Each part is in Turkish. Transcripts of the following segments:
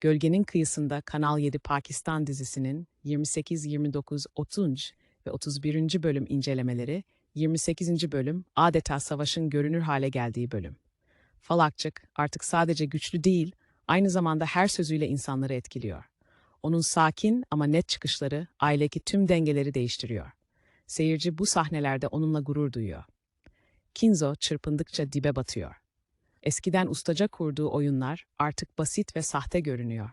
Gölgenin Kıyısında Kanal 7 Pakistan dizisinin 28, 29, 30 ve 31. bölüm incelemeleri, 28. bölüm adeta savaşın görünür hale geldiği bölüm. Falakçık artık sadece güçlü değil, aynı zamanda her sözüyle insanları etkiliyor. Onun sakin ama net çıkışları ailedeki tüm dengeleri değiştiriyor. Seyirci bu sahnelerde onunla gurur duyuyor. Kinzo çırpındıkça dibe batıyor. Eskiden ustaca kurduğu oyunlar artık basit ve sahte görünüyor.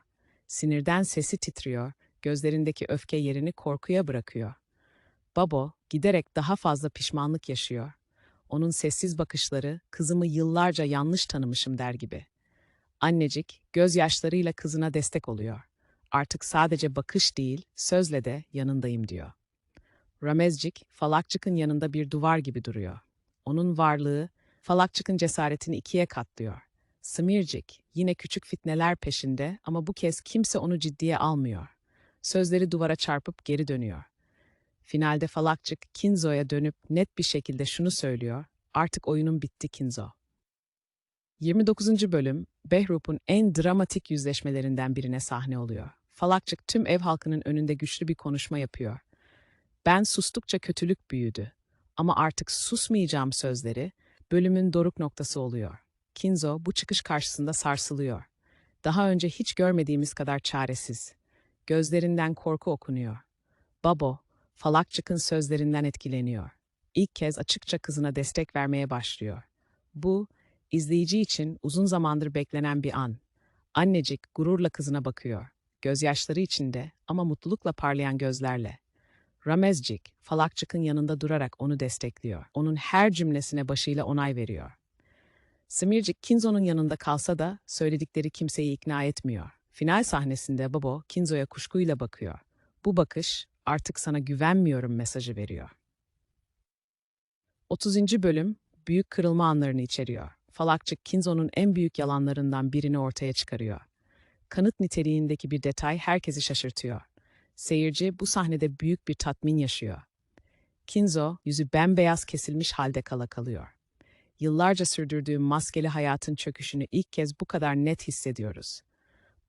Sinirden sesi titriyor, gözlerindeki öfke yerini korkuya bırakıyor. Babo giderek daha fazla pişmanlık yaşıyor. Onun sessiz bakışları kızımı yıllarca yanlış tanımışım der gibi. Annecik gözyaşlarıyla kızına destek oluyor. Artık sadece bakış değil, sözle de yanındayım diyor. Ramezcik, Falakçık'ın yanında bir duvar gibi duruyor. Onun varlığı, Falakçık'ın cesaretini ikiye katlıyor. Smircik, yine küçük fitneler peşinde ama bu kez kimse onu ciddiye almıyor. Sözleri duvara çarpıp geri dönüyor. Finalde Falakçık, Kinzo'ya dönüp net bir şekilde şunu söylüyor, artık oyunun bitti Kinzo. 29. bölüm, Behrup'un en dramatik yüzleşmelerinden birine sahne oluyor. Falakçık tüm ev halkının önünde güçlü bir konuşma yapıyor. Ben sustukça kötülük büyüdü. Ama artık susmayacağım sözleri bölümün doruk noktası oluyor. Kinzo bu çıkış karşısında sarsılıyor. Daha önce hiç görmediğimiz kadar çaresiz. Gözlerinden korku okunuyor. Babo, Falakçık'ın sözlerinden etkileniyor. İlk kez açıkça kızına destek vermeye başlıyor. Bu, izleyici için uzun zamandır beklenen bir an. Annecik gururla kızına bakıyor. Gözyaşları içinde ama mutlulukla parlayan gözlerle. Ramezcik, Falakçık'ın yanında durarak onu destekliyor. Onun her cümlesine başıyla onay veriyor. Smircik Kinzo'nun yanında kalsa da söyledikleri kimseyi ikna etmiyor. Final sahnesinde Babo Kinzo'ya kuşkuyla bakıyor. Bu bakış artık sana güvenmiyorum mesajı veriyor. 30. bölüm büyük kırılma anlarını içeriyor. Falakçık Kinzo'nun en büyük yalanlarından birini ortaya çıkarıyor. Kanıt niteliğindeki bir detay herkesi şaşırtıyor. Seyirci bu sahnede büyük bir tatmin yaşıyor. Kinzo yüzü bembeyaz kesilmiş halde kala kalıyor. Yıllarca sürdürdüğü maskeli hayatın çöküşünü ilk kez bu kadar net hissediyoruz.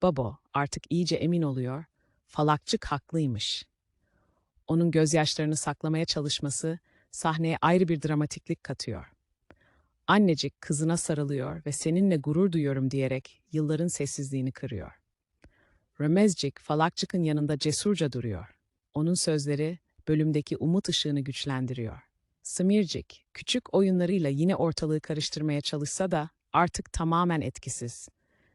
Babo artık iyice emin oluyor, falakçık haklıymış. Onun gözyaşlarını saklamaya çalışması sahneye ayrı bir dramatiklik katıyor. Annecik kızına sarılıyor ve seninle gurur duyuyorum diyerek yılların sessizliğini kırıyor. Remezcik, Falakçık'ın yanında cesurca duruyor. Onun sözleri bölümdeki umut ışığını güçlendiriyor. Smircik, küçük oyunlarıyla yine ortalığı karıştırmaya çalışsa da artık tamamen etkisiz.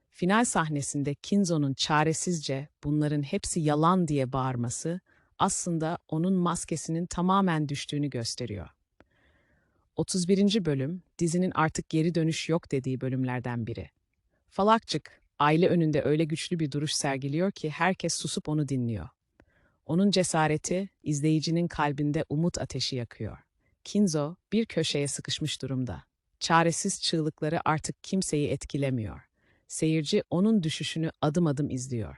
Final sahnesinde Kinzo'nun çaresizce bunların hepsi yalan diye bağırması aslında onun maskesinin tamamen düştüğünü gösteriyor. 31. bölüm dizinin artık geri dönüş yok dediği bölümlerden biri. Falakçık aile önünde öyle güçlü bir duruş sergiliyor ki herkes susup onu dinliyor. Onun cesareti izleyicinin kalbinde umut ateşi yakıyor. Kinzo bir köşeye sıkışmış durumda. Çaresiz çığlıkları artık kimseyi etkilemiyor. Seyirci onun düşüşünü adım adım izliyor.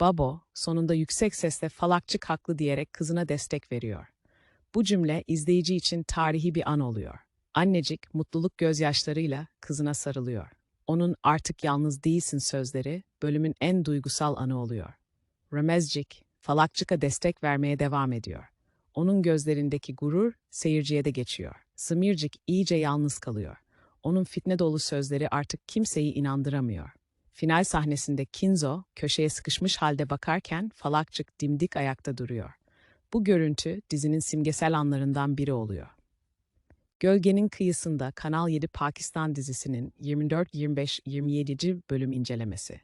Babo sonunda yüksek sesle falakçık haklı diyerek kızına destek veriyor. Bu cümle izleyici için tarihi bir an oluyor. Annecik mutluluk gözyaşlarıyla kızına sarılıyor. Onun artık yalnız değilsin sözleri bölümün en duygusal anı oluyor. Ramezcik, Falakçık'a destek vermeye devam ediyor. Onun gözlerindeki gurur seyirciye de geçiyor. Smircik iyice yalnız kalıyor. Onun fitne dolu sözleri artık kimseyi inandıramıyor. Final sahnesinde Kinzo köşeye sıkışmış halde bakarken Falakçık dimdik ayakta duruyor. Bu görüntü dizinin simgesel anlarından biri oluyor. Gölgenin Kıyısında Kanal 7 Pakistan dizisinin 24-25-27. bölüm incelemesi.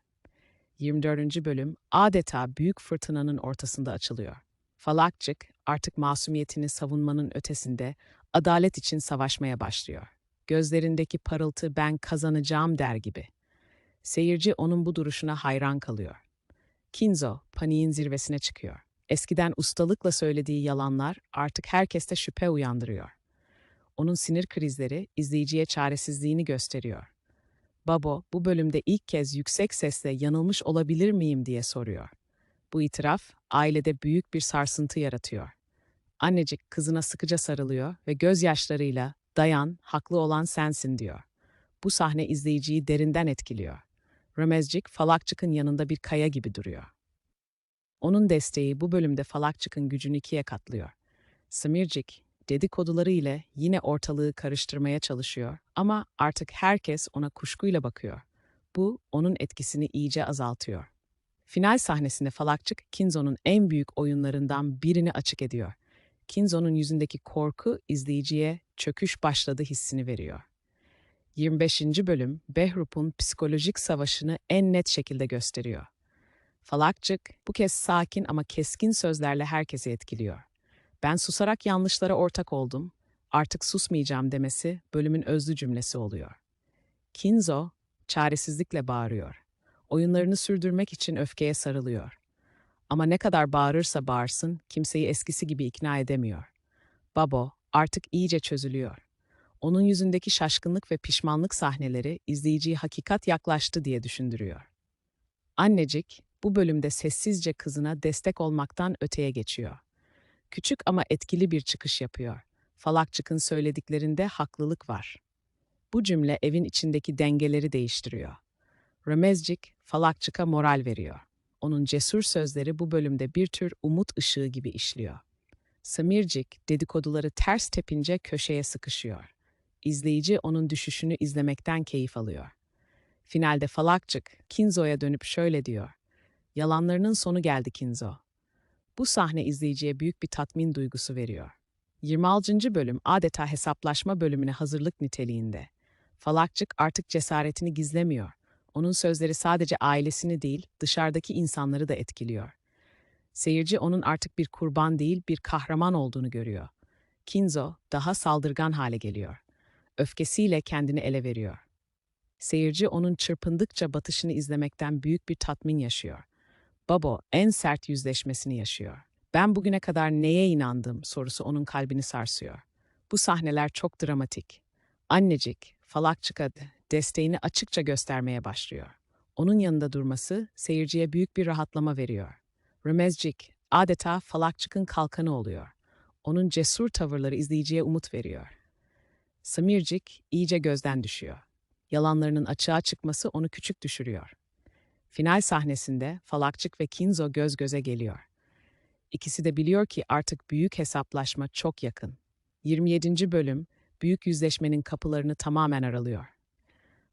24. bölüm adeta büyük fırtınanın ortasında açılıyor. Falakçık artık masumiyetini savunmanın ötesinde adalet için savaşmaya başlıyor. Gözlerindeki parıltı ben kazanacağım der gibi. Seyirci onun bu duruşuna hayran kalıyor. Kinzo paniğin zirvesine çıkıyor. Eskiden ustalıkla söylediği yalanlar artık herkeste şüphe uyandırıyor. Onun sinir krizleri izleyiciye çaresizliğini gösteriyor. Babo bu bölümde ilk kez yüksek sesle yanılmış olabilir miyim diye soruyor. Bu itiraf ailede büyük bir sarsıntı yaratıyor. Annecik kızına sıkıca sarılıyor ve gözyaşlarıyla dayan, haklı olan sensin diyor. Bu sahne izleyiciyi derinden etkiliyor. Römezcik, Falakçık'ın yanında bir kaya gibi duruyor. Onun desteği bu bölümde Falakçık'ın gücünü ikiye katlıyor. Smircik, dedikoduları ile yine ortalığı karıştırmaya çalışıyor ama artık herkes ona kuşkuyla bakıyor. Bu, onun etkisini iyice azaltıyor. Final sahnesinde Falakçık, Kinzo'nun en büyük oyunlarından birini açık ediyor. Kinzo'nun yüzündeki korku izleyiciye çöküş başladı hissini veriyor. 25. bölüm Behrup'un psikolojik savaşını en net şekilde gösteriyor. Falakçık bu kez sakin ama keskin sözlerle herkesi etkiliyor. Ben susarak yanlışlara ortak oldum, artık susmayacağım demesi bölümün özlü cümlesi oluyor. Kinzo çaresizlikle bağırıyor. Oyunlarını sürdürmek için öfkeye sarılıyor. Ama ne kadar bağırırsa bağırsın kimseyi eskisi gibi ikna edemiyor. Babo artık iyice çözülüyor. Onun yüzündeki şaşkınlık ve pişmanlık sahneleri izleyiciyi hakikat yaklaştı diye düşündürüyor. Annecik bu bölümde sessizce kızına destek olmaktan öteye geçiyor. Küçük ama etkili bir çıkış yapıyor. Falakçık'ın söylediklerinde haklılık var. Bu cümle evin içindeki dengeleri değiştiriyor. Römezcik, Falakçık'a moral veriyor. Onun cesur sözleri bu bölümde bir tür umut ışığı gibi işliyor. Samircik, dedikoduları ters tepince köşeye sıkışıyor. İzleyici onun düşüşünü izlemekten keyif alıyor. Finalde Falakçık, Kinzo'ya dönüp şöyle diyor. Yalanlarının sonu geldi Kinzo. Bu sahne izleyiciye büyük bir tatmin duygusu veriyor. 26. bölüm adeta hesaplaşma bölümüne hazırlık niteliğinde. Falakçık artık cesaretini gizlemiyor. Onun sözleri sadece ailesini değil, dışarıdaki insanları da etkiliyor. Seyirci onun artık bir kurban değil, bir kahraman olduğunu görüyor. Kinzo daha saldırgan hale geliyor. Öfkesiyle kendini ele veriyor. Seyirci onun çırpındıkça batışını izlemekten büyük bir tatmin yaşıyor. Babo en sert yüzleşmesini yaşıyor. Ben bugüne kadar neye inandım sorusu onun kalbini sarsıyor. Bu sahneler çok dramatik. Annecik, Falakçık'a desteğini açıkça göstermeye başlıyor. Onun yanında durması seyirciye büyük bir rahatlama veriyor. Römezcik adeta Falakçık'ın kalkanı oluyor. Onun cesur tavırları izleyiciye umut veriyor. Samircik iyice gözden düşüyor. Yalanlarının açığa çıkması onu küçük düşürüyor. Final sahnesinde Falakçık ve Kinzo göz göze geliyor. İkisi de biliyor ki artık büyük hesaplaşma çok yakın. 27. bölüm büyük yüzleşmenin kapılarını tamamen aralıyor.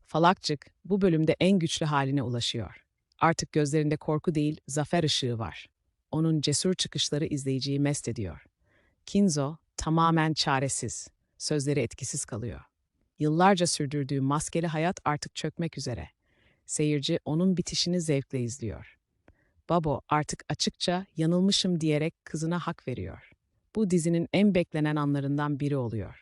Falakçık bu bölümde en güçlü haline ulaşıyor. Artık gözlerinde korku değil, zafer ışığı var. Onun cesur çıkışları izleyiciyi mest ediyor. Kinzo tamamen çaresiz, sözleri etkisiz kalıyor. Yıllarca sürdürdüğü maskeli hayat artık çökmek üzere. Seyirci onun bitişini zevkle izliyor. Babo artık açıkça yanılmışım diyerek kızına hak veriyor. Bu dizinin en beklenen anlarından biri oluyor.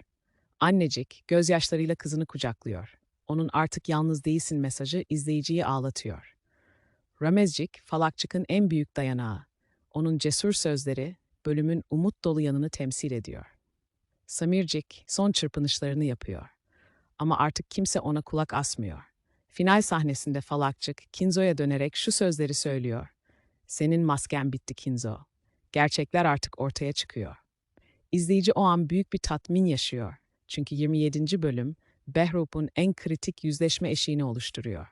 Annecik gözyaşlarıyla kızını kucaklıyor. Onun artık yalnız değilsin mesajı izleyiciyi ağlatıyor. Ramezcik, Falakçık'ın en büyük dayanağı. Onun cesur sözleri bölümün umut dolu yanını temsil ediyor. Samircik son çırpınışlarını yapıyor. Ama artık kimse ona kulak asmıyor. Final sahnesinde Falakçık, Kinzo'ya dönerek şu sözleri söylüyor. Senin masken bitti Kinzo. Gerçekler artık ortaya çıkıyor. İzleyici o an büyük bir tatmin yaşıyor. Çünkü 27. bölüm Behrup'un en kritik yüzleşme eşiğini oluşturuyor.